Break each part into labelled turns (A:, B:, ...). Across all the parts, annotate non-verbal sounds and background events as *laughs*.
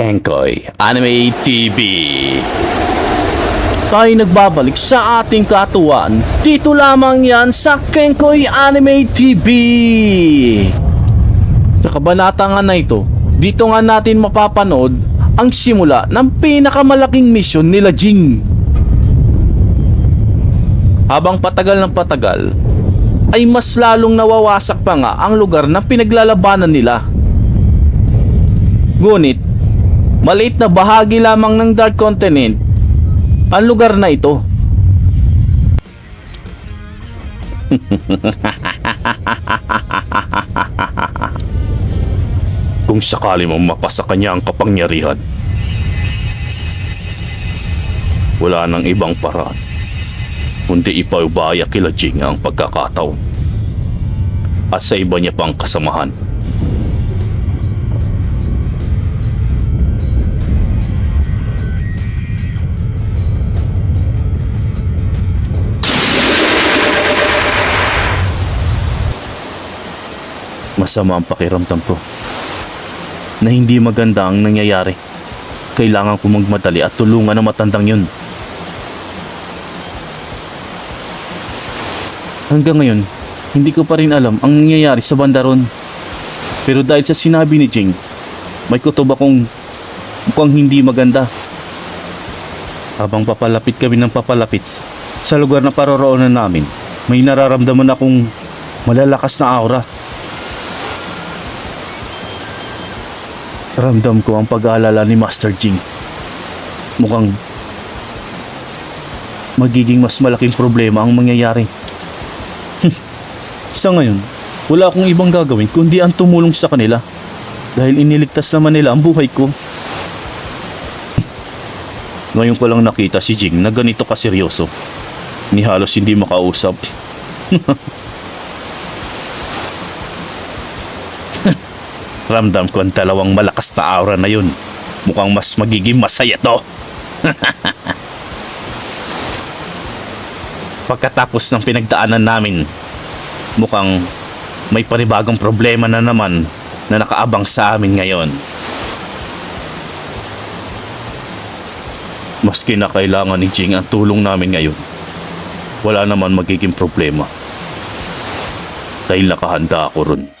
A: Engkoy Anime TV.
B: tayo nagbabalik sa ating katuwaan. Dito lamang yan sa Kenkoy Anime TV. Sa kabanata nga na ito, dito nga natin mapapanood ang simula ng pinakamalaking misyon nila Jing. Habang patagal ng patagal, ay mas lalong nawawasak pa nga ang lugar na pinaglalabanan nila. Ngunit, maliit na bahagi lamang ng Dark Continent ang lugar na ito. *laughs*
A: Kung sakali mong mapasa kanya ang kapangyarihan, wala nang ibang paraan kundi ipaubaya kila Jing ang pagkakataon at sa iba niya pang kasamahan. Masama ang pakiramdam ko na hindi maganda ang nangyayari. Kailangan ko magmadali at tulungan ang matandang yun.
B: Hanggang ngayon, hindi ko pa rin alam ang nangyayari sa banda ron. Pero dahil sa sinabi ni Jing, may kutob akong mukhang hindi maganda. Habang papalapit kami ng papalapit sa lugar na paroroonan namin, may nararamdaman akong malalakas na aura. Ramdam ko ang pag-aalala ni Master Jing. Mukhang magiging mas malaking problema ang mangyayari. Sa ngayon, wala akong ibang gagawin kundi ang tumulong sa kanila. Dahil iniligtas naman nila ang buhay ko. Ngayon ko lang nakita si Jing na ganito kaseryoso. Ni halos hindi makausap. *laughs* Ramdam ko ang dalawang malakas na aura na yun. Mukhang mas magiging masaya to. *laughs* Pagkatapos ng pinagdaanan namin, mukhang may panibagong problema na naman na nakaabang sa amin ngayon. Maski na kailangan ni Jing ang tulong namin ngayon, wala naman magiging problema. Dahil nakahanda ako ron.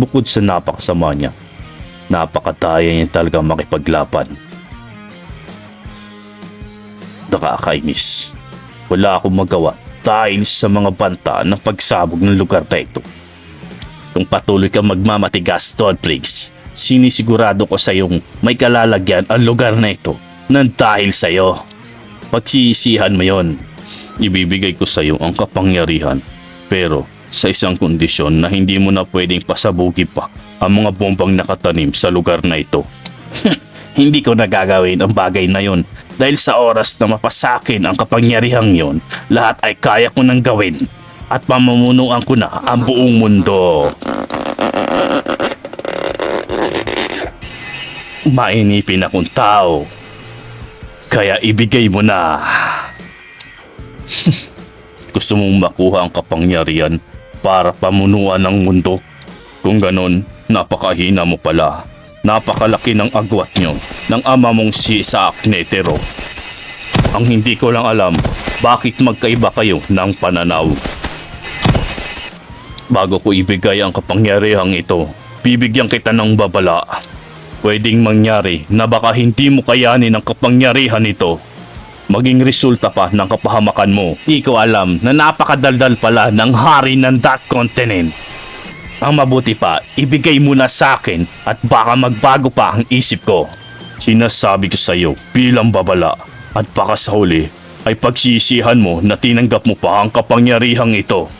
B: Bukod sa napakasama niya, napakadaya niya talagang makipaglaban. Nakakainis. Wala akong magawa dahil sa mga banta ng pagsabog ng lugar na ito. Kung patuloy kang magmamatigas, Todbriggs, sinisigurado ko sa iyong may kalalagyan ang lugar na ito nang dahil sa iyo. Pagsisihan mo yon. Ibibigay ko sa iyo ang kapangyarihan pero sa isang kondisyon na hindi mo na pwedeng pasabugi pa ang mga bombang nakatanim sa lugar na ito. *laughs* hindi ko nagagawin ang bagay na yon dahil sa oras na mapasakin ang kapangyarihang yon, lahat ay kaya ko nang gawin at pamamunuan ko na ang buong mundo. Mainipin akong tao, kaya ibigay mo na. *laughs* Gusto mong makuha ang kapangyarihan para pamunuan ang mundo? Kung ganon, napakahina mo pala. Napakalaki ng agwat nyo ng ama mong si Isaac Netero. Ang hindi ko lang alam, bakit magkaiba kayo ng pananaw? Bago ko ibigay ang kapangyarihang ito, bibigyan kita ng babala. Pwedeng mangyari na baka hindi mo kayanin ang kapangyarihan ito. Maging resulta pa ng kapahamakan mo. Di ko alam na napakadaldal pala ng hari ng that continent. Ang mabuti pa, ibigay mo na sa akin at baka magbago pa ang isip ko. Sinasabi ko sa iyo bilang babala at baka sa huli ay pagsisihan mo na tinanggap mo pa ang kapangyarihang ito.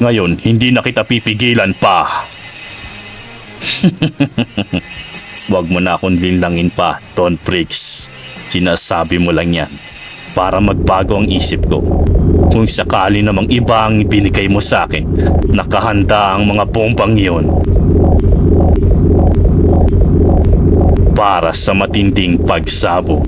B: Ngayon, hindi na kita pipigilan pa. *laughs* Huwag mo na akong linlangin pa, Don Pricks. Sinasabi mo lang yan para magbago ang isip ko. Kung sakali namang iba ang ibinigay mo sa akin, nakahanda ang mga bombang iyon. Para sa matinding pagsabo.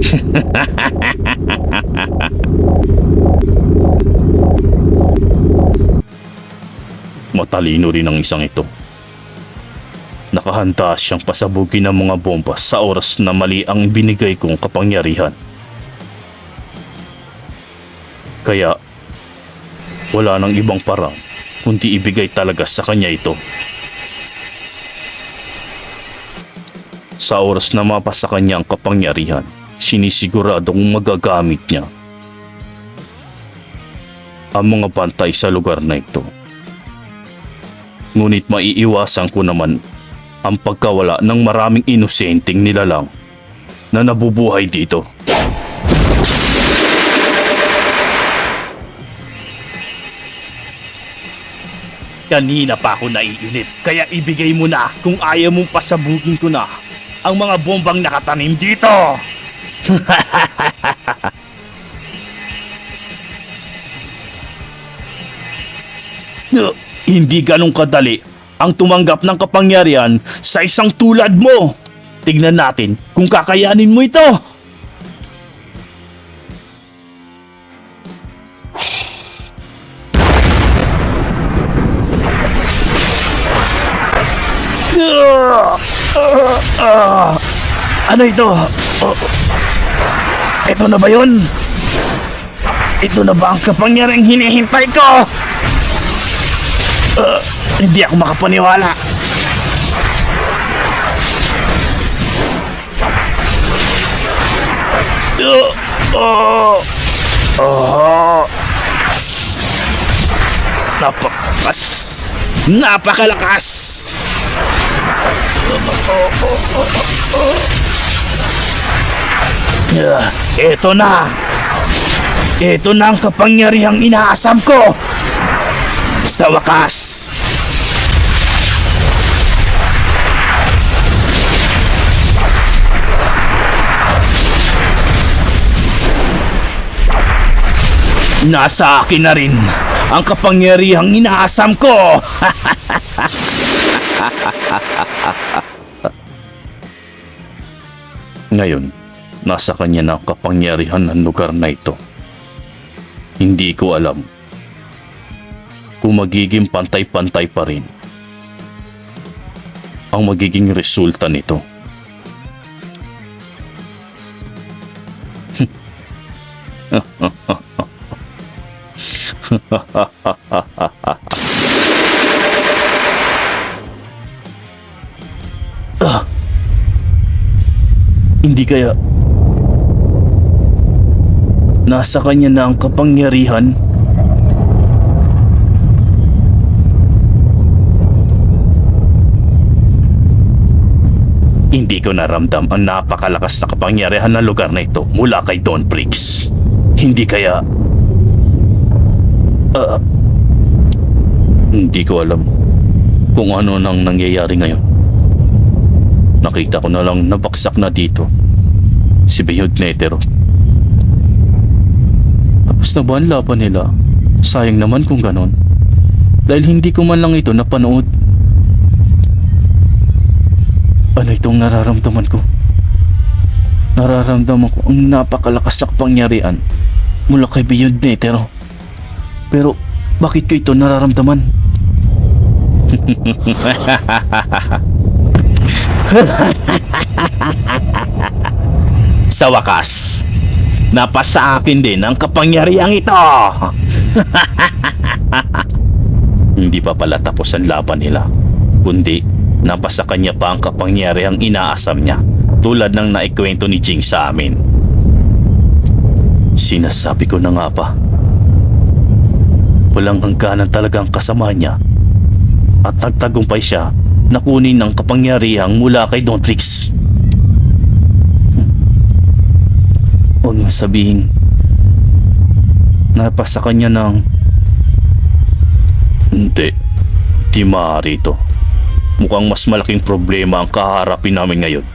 B: *laughs*
A: Matalino rin ang isang ito. Nakahanda siyang pasabugin ng mga bomba sa oras na mali ang binigay kong kapangyarihan. Kaya, wala nang ibang parang kundi ibigay talaga sa kanya ito. Sa oras na mapasa kanya ang kapangyarihan, sinisiguradong magagamit niya ang mga bantay sa lugar na ito. Ngunit maiiwasan ko naman ang pagkawala ng maraming inosenteng nilalang na nabubuhay dito. Kanina pa ako naiinit, kaya ibigay mo na kung ayaw mong pasabugin ko na ang mga bombang nakatanim dito. *laughs* Hindi ganong kadali ang tumanggap ng kapangyarihan sa isang tulad mo. Tignan natin kung kakayanin mo ito. Ah! Ah! Ano ito? Oh. Ito na ba yun? Ito na ba ang kapangyarihang hinihintay ko? Uh, hindi ako makapaniwala. Uh, oh, oh. Napakalas. Napakalakas. Uh, ito na. Ito na ang kapangyarihang inaasam ko. Sa wakas. Nasa akin na rin ang kapangyarihang inaasam ko. *laughs* Ngayon, nasa kanya na ang kapangyarihan ng lugar na ito. Hindi ko alam kung magiging pantay-pantay pa rin ang magiging resulta nito. *laughs* Hindi kaya nasa kanya na ang kapangyarihan Hindi ko naramdam ang napakalakas na kapangyarihan ng lugar na ito mula kay Don Briggs. Hindi kaya... Ah, hindi ko alam kung ano nang nangyayari ngayon. Nakita ko na lang nabaksak na dito si Beyond Netero. Tapos na ba laban nila? Sayang naman kung ganon. Dahil hindi ko man lang ito napanood. Ano itong nararamdaman ko? Nararamdaman ko ang napakalakas na kapangyarihan mula kay Beyond Netero. Pero bakit ko ito nararamdaman? *laughs* Sa wakas, napasa akin din ang kapangyarihang ito. *laughs* Hindi pa pala tapos ang laban nila, kundi napasa kanya pa ang kapangyarihang inaasam niya tulad ng naikwento ni Jing sa amin. Sinasabi ko na nga pa, walang hangganan talagang kasama niya at nagtagumpay siya na kunin ng kapangyarihang mula kay Don Trix. Huwag mo sabihin. Napasa kanya ng hindi. Di maaari ito. Mukhang mas malaking problema ang kaharapin namin ngayon.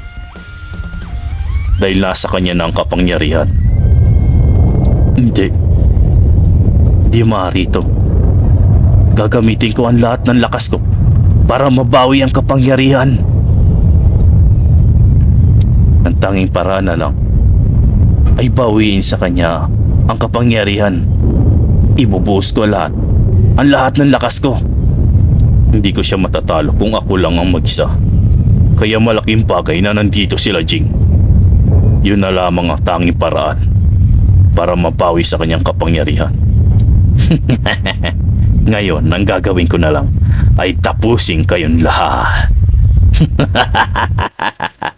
A: Dahil nasa kanya na ang kapangyarihan. Hindi. Di maaari ito. Gagamitin ko ang lahat ng lakas ko para mabawi ang kapangyarihan. Ang tanging paraan na lang ay bawiin sa kanya ang kapangyarihan. Ibubuhos ko lahat, ang lahat ng lakas ko.
B: Hindi ko siya matatalo kung ako lang ang magisa. Kaya malaking bagay na nandito sila Jing. Yun na lamang ang tanging paraan para mabawi sa kanyang kapangyarihan. *laughs* Ngayon, ang gagawin ko na lang ay tapusin kayong lahat. *laughs*